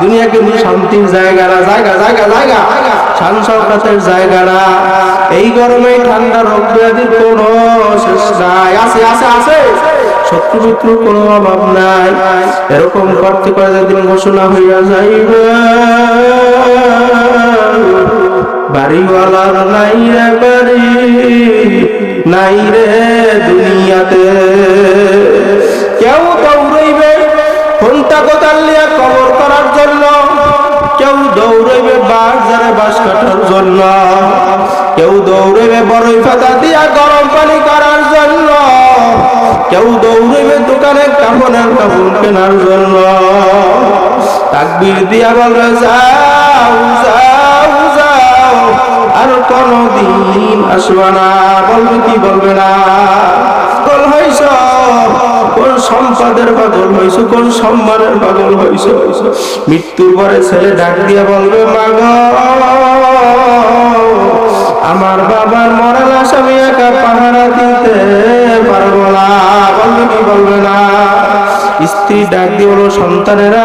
দুনিয়া কিন্তু শান্তির জায়গা না জায়গা জায়গা জায়গা। শান সৌকাতের জায়গা এই গরমে ঠান্ডা রোগ ব্যাধির কোনো শেষ নাই। আছে আছে আছে। শত্রু মিত্র কোনো অভাব নাই। এরকম করতে করে যেদিন ঘোষণা হইয়া যাইবে। বাড়িওয়ালার নাই রে বাড়ি, নাই রে দুনিয়াতে। কোথাল নিয়ে কবর করার জন্য। কেউ দৌড়ইবে বাজারে বাস কাটার জন্য। কেউ দৌড়ইবে বড়ই পাতা দিয়া গরম পানি করার জন্য। কেউ দৌড়ইবে দোকানে কাপড়ের কাপড় কেনার জন্য। তাকবির দিয়া বলবে যাও যাও যাও। আর কোনদিন আসবে না। বলবে কি বলবে না? সম্পদের কোন সম্মানের পাগল হইছ? মৃত্যুর পরে ছেলে ডাক দিয়া বলবে, মাগ, আমার বাবার মরাল আসামি একা পাহারা দিতে পারব না। বলবে কি বলবে না? স্ত্রী ডাক দিয়ে বলো সন্তানেরা,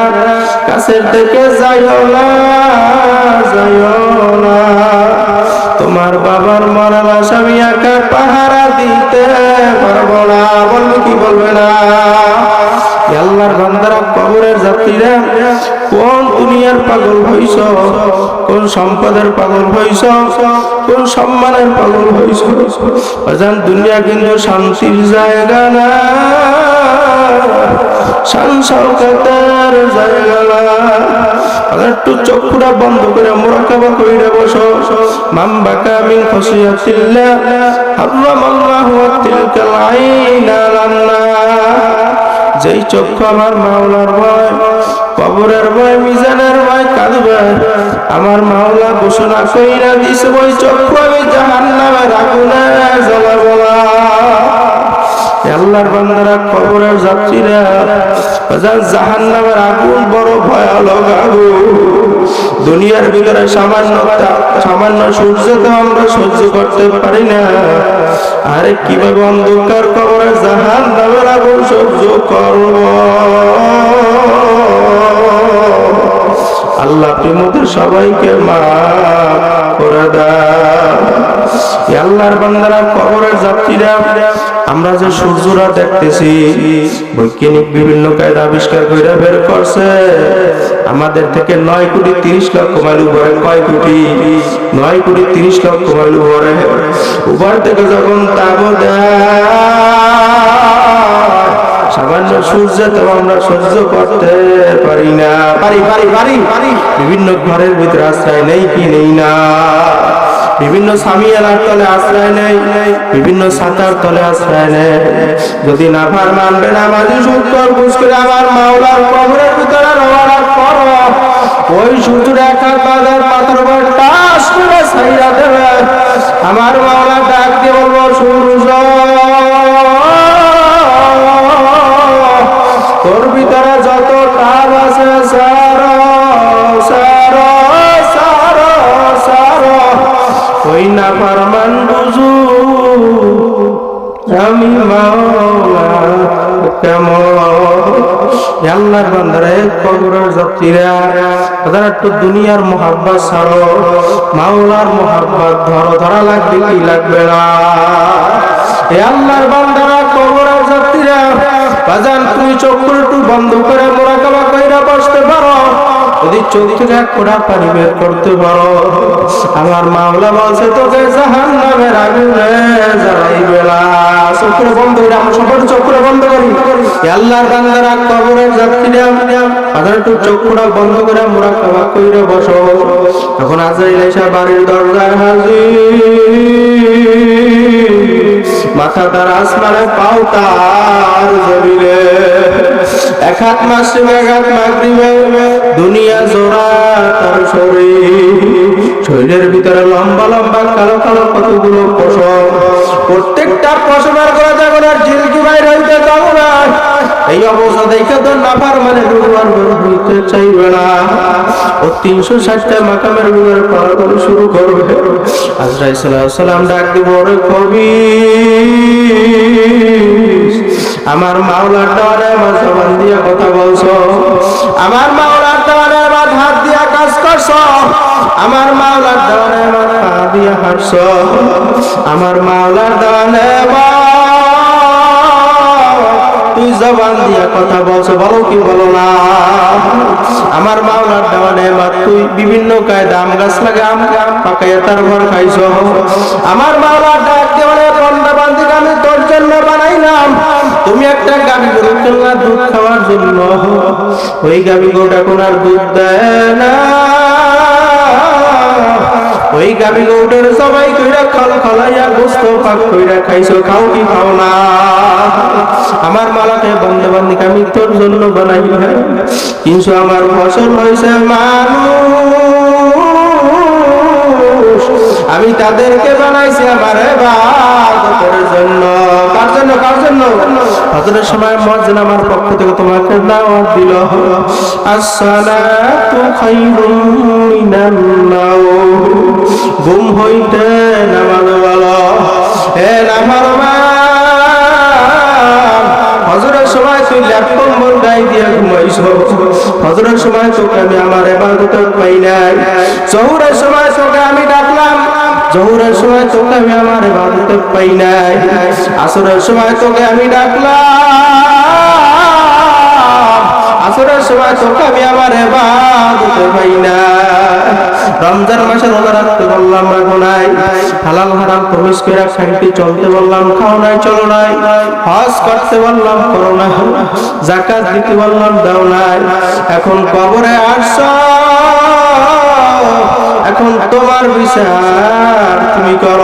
কাছের থেকে যাইও না যাইও না। তোমার বাবার মরাল আসামি একা পাহারা দিতে পারব না। বলবে কি বলবে না? আল্লাহর বান্দারা কবরের যাত্রীরা, কোন দুনিয়ার পাগল হইছ? কোন সম্পদের পাগল হইছ? কোন সম্মানের পাগল হইছ? অজান দুনিয়া কিন্তু শান্তির জায়গা না। শান সৌকাতের জায়গা একটু চক্ষুটা বন্ধ করে মোরাকাবা কইরা বসো। মাম বাকা মিন খসিয়াতিল্লাহ হারামাল্লাহু তিলকাল আইনা লান্না যেই চক্ষু আমার মাওলার ভয়, কবরের ভয়, মিজানের ভয় কাঁদবে। আমার মাওলা ঘোষণা কইরা দিস ওই চক্ষু আমি জাহান নামে রাখু না এ আল্লাহর বান্দারা কবরের যাত্রীরা জাহান নামের আগুন বড় ভয়ালক আগুন। দুনিয়ার ভিতরে সামান্য সামান্য সূর্য তো আমরা সহ্য করতে পারি না। আরে কীভাবে অন্ধকার কবরে জাহান নামের আগুন সহ্য করব? আল্লাহ প্রেমদের সবাইকে মা করে দেয় আল্লাহর বান্দারা কবরের যাত্রীরা আমরা যে সূর্যরা দেখতেছি বৈজ্ঞানিক বিভিন্ন কায়দা আবিষ্কার করে বের করছে। আমাদের থেকে নয় কোটি তিরিশ লক্ষ মাইল উপরে কয় কোটি? নয় কোটি তিরিশ লক্ষ মাইল উপরে। উপর থেকে যখন তাব সামান্য সূর্য তো আমরা সহ্য করতে পারি না। পারি পারি পারি পারি। বিভিন্ন ঘরের ভিতরে আশ্রয় নেই কি নেই না। বিভিন্ন সামিয়ানার তলে আশ্রয় নেই, বিভিন্ন সাতার তলে আশ্রয় নেই। যদি না ভার মানবে না, মাঝে সুন্দর বুঝকে আমার মাওলার কবরের ভিতরে রওয়ার পর। ওই সূর্যের এক হাত বাজার পাথর টাস করে সাইরা দেবে। আমার মাওলা ডাক দিয়ে বলব সূর্য না পারমান বুঝু। আমি মাওলা বান্দারে কবরের যাত্রীরা তারা একটু দুনিয়ার মোহাব্বত ছাড়ো। মাওলার মোহাব্বত ধরো, ধরা লাগবে কি লাগবে না? এ আল্লাহর বান্দারা কবরের যাত্রীরা বাজান, তুমি চোখ একটু বন্ধ করে মোরাকাবা কইরা বসতে পারো। যদি চোখ থেকে ফোঁটা পানি বের করতে পারো। আমার মামলা বলছে, তোকে জাহান নামের আগুনে জ্বালাইবে না চোখরে বন্ধ করে আমরা সবাই চোখরে বন্ধ করি। আল্লাহর বান্দারা কবরের যাত্রীরা একটু বন্ধ করে মোরা মোরাকাবা কইরা বসো। তখন আজরাইল বাড়ির দরজায় হাজির। মাথা তার আসমানে পাও তার জমিনে। এক হাত মাসে, এক হাত মাগরিবে। দুনিয়া জোড়া তার শরীর। শরীরের ভিতরে লম্বা লম্বা কালো কালো কতগুলো পশম। প্রত্যেকটা পশমের করে দেখুন আর ঝিলকি বাইর হইতে যাব না। এই অবস্থা দেখে তো নাফার মানে হইতে চাইবে না। ও তিনশো ষাটটা মাকামের ভিতরে করে শুরু করবে। আজরাই সালাম ডাক দিব রে কবি, আমার মাওলার জবান দিয়ে কথা বলছো। আমার আমার আমার মাওলার দেওয়ানে আমার দিয়া হাঁটছ আমার মাওলার দেওয়ানে তুই জবান দিয়া কথা বলছো, বলো কি বলো না? আমার মাওলার দেওয়ানে আমার তুই বিভিন্ন কায়দা আম গাছ লাগে আম পাকাইয়া তার ঘর খাইছ। আমার মাওলার ডাক দেওয়ানে বন্ধা বান্ধিকে আমি জন্য বানাইলাম। তুমি একটা গাভী গরু দুধ খাওয়ার জন্য। ওই গাভী এখন আর দুধ দেয় না। ওই গাবি গৌডের সবাই কইরা খল খলাইয়া গোস্ত পাক কইরা খাইছো, খাও কি খাও না। আমার মালাকে বন্ধে বান্দিকে আমি তোর জন্য বানাই। কিন্তু আমার ফসল হয়েছে মানুষ। আমি তাদেরকে বানাইছি আমার হজরের সময় আমার পক্ষ থেকে তোমাকে দাওয়াত দিল। আসসালাতু খায়রুম মিনান নাওম। ঘুম হইতে নামাজ বলো হে নামাজ হজরের সময় তুই ল্যাপ কম্বল গায়ে দিয়ে ঘুমাইছো। হজরের সময় তোকে আমি আমার এবাদতের পাই নাই। জহুরের সময় জহুরের সময় তোকে আমি আমার এবাদতে পাই নাই। আসরের সময় তোকে আমি ডাকলাম। আসরের সময় তোকে আমি আমার এবাদতে পাই না রমজান মাসে রোজা রাখতে বললাম, রাখো নাই। হালাল হারাম প্রবেশ করে খাইতে চলতে বললাম, খাও নাই, চলো নাই। হজ করতে বললাম, করো না জাকাত দিতে বললাম, দাও নাই। এখন কবরে আসছ। এখন তোমার বিচার তুমি কর।